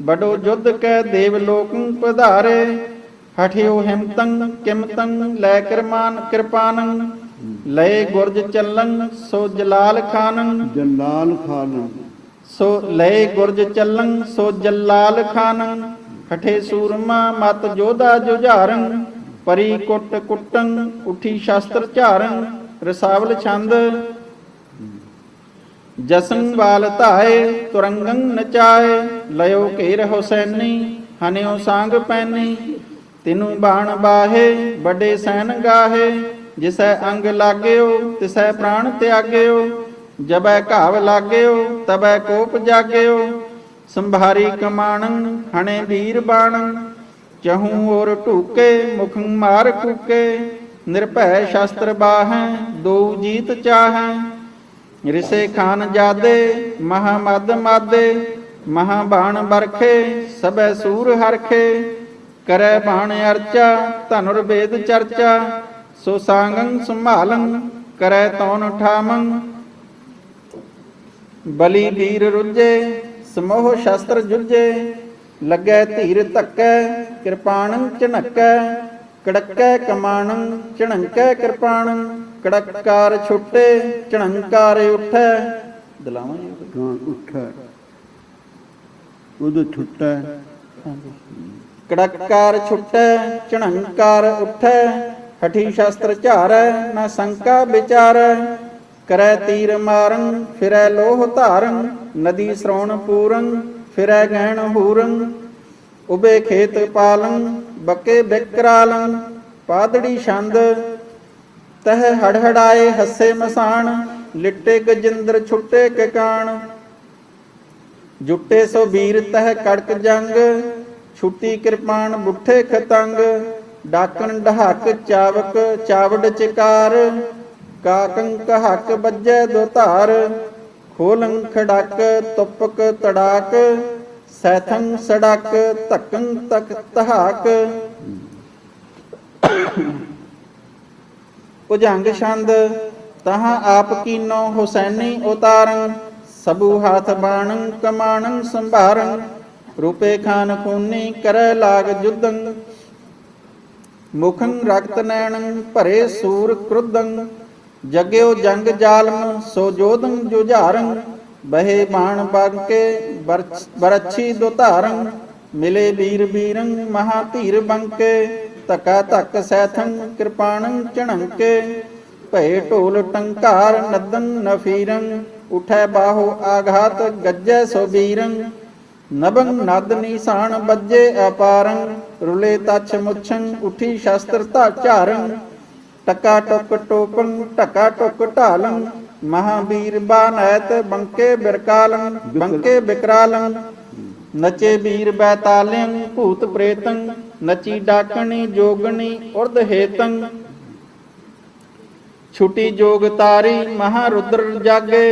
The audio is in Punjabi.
ਬਡੋ ਜੁਧ ਕੈ ਦੇਵ ਲੋਕੰ ਪਧਾਰੇ ਹਠਿਓ ਹਿਮਤੰ ਕਿਮਤੰ ਲੈ ਕਿਰਮਾਨ ਕਿਰਪਾਨੰ ਲਏ ਗੁਰਜ ਚੱਲੰ ਸੋ ਜਲਾਲ ਖਾਨੰ। ਜਲਾਲ ਖਾਨ। ਸੋ ਲਏ ਗੁਰਜ ਚੱਲੰ ਸੋ ਜਲਾਲ ਖਾਨੰ। ਹਠੇ ਸੂਰਮਾ ਮਤ ਜੋਧਾ ਜੁਝਾਰੰ ਪਰੀ ਕੁੱਟ ਕੁੱਟੰ ਉਠੀ ਸ਼ਸਤਰ ਝਾਰੰ ਰਸਾਵਲ ਛੰਦ। ਜਸਨ ਵਾਲ ਧਾਏ ਤੁਰੰਗੰ ਨਚਾਏ ਲਇਓ ਘੇਰ ਹੁਸੈਨੀ ਹਨਿਓ ਸੰਗ ਪੈਨੀ। ਤਿਨੂ ਬਾਣ ਬਾਹੇ, ਵੱਡੇ ਸੈਨ ਗਾਹੇ। ਜਿਸੈ ਅੰਗ ਲਾਗਿਓ, ਤਿਸੈ ਪ੍ਰਾਣ ਤਿਆਗਿਓ। ਜਬੈ ਘਾਵ ਲਾਗਿਓ, ਤਬੈ ਕੋਪ ਜਾਗਿਓ। ਸੰਭਾਰੀ ਕਮਾਣੰ, ਹਣੇ ਵੀਰ ਬਾਣੰ। ਚਹੂ ਔਰ ਢੂਕੇ, ਮੁਖ ਮਾਰ ਕੂਕੇ। ਨਿਰਭੈ ਸ਼ਸਤਰ ਬਾਹੈ, ਦੋ ਜੀਤ ਚਾਹੈ। ਰਿਸੇ ਖਾਨ ਜਾਦੇ, ਮਹਾ ਮਦ ਮਾਦੇ। ਮਹਾ ਬਾਣ ਬਰਖੇ ਸਬੈ ਸੂਰ ਹਰਖੇ। ਕਰੈ ਬਾਣ ਅਰਚਾ ਧਨੁਰ ਵੇਦ ਚਰਚਾ। ਸੋ ਸਾੰਗੰ ਸੰਭਾਲੰ, ਕਰੈ ਤੌਨ ਠਾਮੰ ਬਲੀ ਵੀਰ ਰੁੱਜੇ ਸਮੋਹ ਸ਼ਸਤਰ ਜੁਝੇ। ਲੱਗੈ ਧੀਰ ਧੱਕੈ, ਕਿਰਪਾਣੰ ਝਣਕੈ ਕੜਕੈ ਕਮਾਣੰ ਝਣਕੈ ਕਿਰਪਾਣੰ। ਕੜਕਕਾਰ ਛੁੱਟੇ ਝਣੰਕਾਰ ਉਠੈ। ਦਲਾਵਾਂ ਜੀ। ਉਹਦਾ ਛੁੱਟਾ ਕੜਕਾਰ ਛੁੱਟੈ ਝਣੰਕਾਰ ਉਠੈ ਹਠੀ ਸ਼ਸਤਰ ਝਾਰੈ ਨਾ ਸੰਕਾ ਵਿਚਾਰੈ। ਕਰੈ ਤੀਰ ਮਾਰੰ ਫਿਰੈ ਲੋਹ ਧਾਰੰ ਨਦੀ ਸ਼੍ਰਵਣ ਪੂਰੰ ਫਿਰੈ ਗਹਿਣ ਹੂਰੰ ਉਬੇ ਖੇਤ ਪਾਲੰ ਬੱਕੇ ਬਿਕਰਾਲੰ ਪਾਦੜੀ ਛੰਦ ਤਹ ਹੜਹੜਾਏ ਹੱਸੇ ਮਸਾਣ ਲਿੱਟੇ ਗਜਿੰਦਰ ਛੁੱਟੇ ਕਕਾਣ। ਜੁੱਟੇ ਸੋ ਵੀਰ ਤਹ ਕੜਕ ਜੰਗ, ਛੁੱਟੀ ਕਿਰਪਾਨ ਬੁੱਠੇ ਖਤੰਗ, ਡਾਕਣ ਡਹਾਕ ਚਾਵਕ, ਚਾਵੜ ਚਿਕਾਰ ਕਾਕੰ ਕਹਕ ਵੱਜੈ ਦੋ ਧਾਰ, ਖੋਲੰ ਖੜਕ ਤੁਪਕ ਤੜਾਕ, ਸੈਥੰ ਸੜਕ ਧੱਕੰ ਤਕ ਤਹਾਕ ਭੁਜੰਗ ਛੰਦ, ਤਹਾਂ ਆਪ ਕੀਨੋ ਹੁਸੈਨੀ ਉਤਾਰੰ ਸਬੂ ਹਾਥ ਬਾਣੰ, ਕਮਾਣੰ, ਸੰਭਾਰੰ, ਰੂਪੇ ਖਾਨ ਖੂਨੀ ਕਰੈ ਲਾਗ ਜੁਦੰ ਮੁਖੰ ਰਕਤ ਨੈਣੰ ਭਰੇ ਸੂਰ ਕ੍ਰੁਦੰ ਜਗਿਓ ਜੰਗ ਜਾਲਮ ਸੋ ਜੋਧੰ ਜੁਝਾਰੰ, ਬਹੇ ਬਾਣ ਬੰਕੇ ਬਰਛੀ ਦੁਧਾਰੰ, ਮਿਲੇ ਵੀਰ ਵੀਰੰ ਮਹਾ ਧੀਰ ਬੰਕੇ, ਧਕਾ ਧਕ ਸੈਥੰ ਕਿਰਪਾਣੰ ਚਣੰਕੇ, ਭਏ ਢੋਲ ਟੰਕਾਰ ਨਦਨ ਨਫੀਰੰ ਉਠੈ ਬਾਹੋ ਆਘਾਤ ਗੱਜੈ ਸੋ ਵੀਰੰ ਨਭੰ ਨਦ ਨੀਸਾਨ ਬੱਜੇ ਅਪਾਰੰ ਰੁਲੇ ਤਛ ਮੁਛੰ ਉਠੀ ਸ਼ਸਤਰ ਧਾ ਝਾਰੰ ਟਕਾ ਟੁਕ ਟੋਪੰ ਟਕਾ ਟੁਕ ਢਾਲੰ ਮਹਾਵੀਰ ਬਾਨੈਤ ਬੰਕੇ ਬਿਰਕਾਲੰ ਬੰਕੇ ਬਿਕਰਾਲੰ ਨਚੇ ਵੀਰ ਬੈਤਾਲਿੰ ਭੂਤ ਪ੍ਰੇਤੰ ਨਚੀ ਡਾਕਣੀ ਜੋਗਣੀ ਉਰਧ ਹੇਤੰ ਛੁਟੀ ਜੋਗ ਤਾਰੀ ਮਹਾ ਰੁਦਰ ਜਾਗੇ